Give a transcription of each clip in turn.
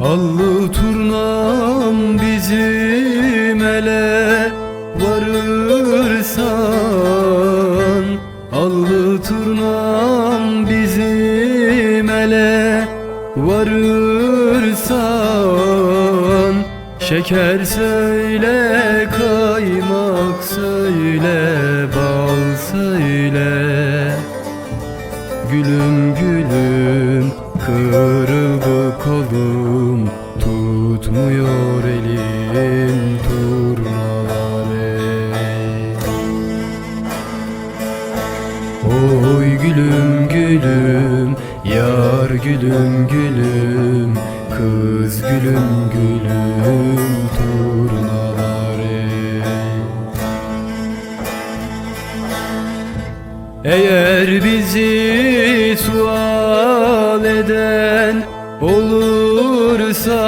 Allı turnam bizim ele varırsan Allı turnam bizim ele varırsan. Şeker söyle kaymak söyle Gülüm gülüm, kırıldı kolum. Tutmuyor elim turnalar ey Oy gülüm gülüm, yar gülüm gülüm. Kız gülüm gülüm, turnalar Eğer bizi sual eden olursa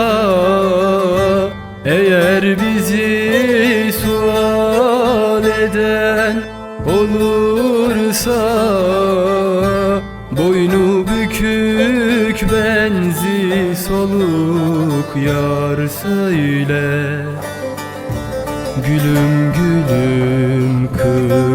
Eğer bizi sual eden olursa Boynu bükük benzi soluk yar söyle. Gülüm gülüm kırıldı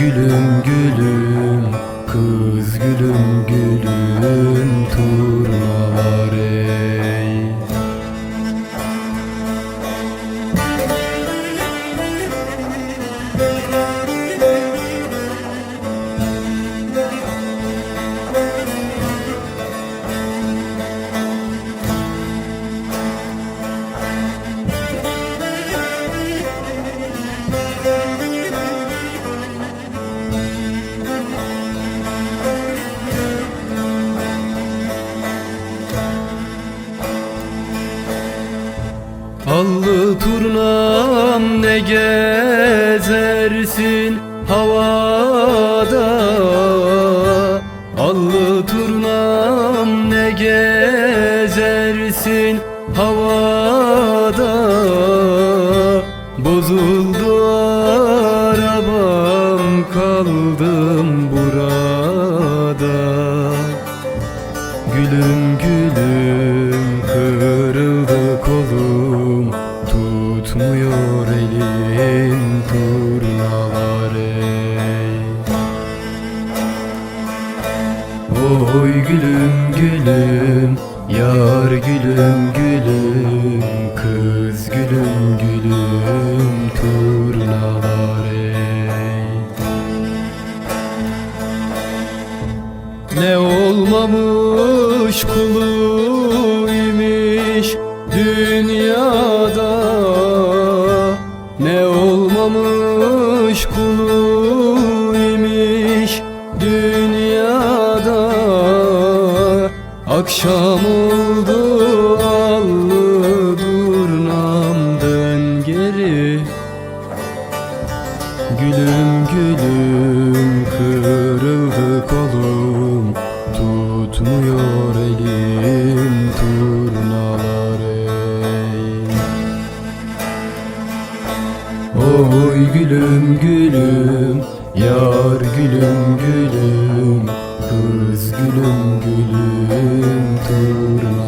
gülüm gülüm. Kız gülüm gülüm. Turnalar Allı turnam ne gezersin havada? Allı turnam ne gezersin havada? Bozuldu arabam kaldım burada. Gülüm gülüm elim turnalar ey Oy gülüm gülüm yar gülüm gülüm Kız gülüm gülüm turnalar ey Ne olmamış kulu imiş dünyada ne olmamış kulu imiş dünyada? Akşam oldu allı durnam geri. Gülüm gülüm kırıldı kolum Tutmuyor elim tut gülüm gülüm Yar gülüm gülüm Kız gülüm gülüm Turna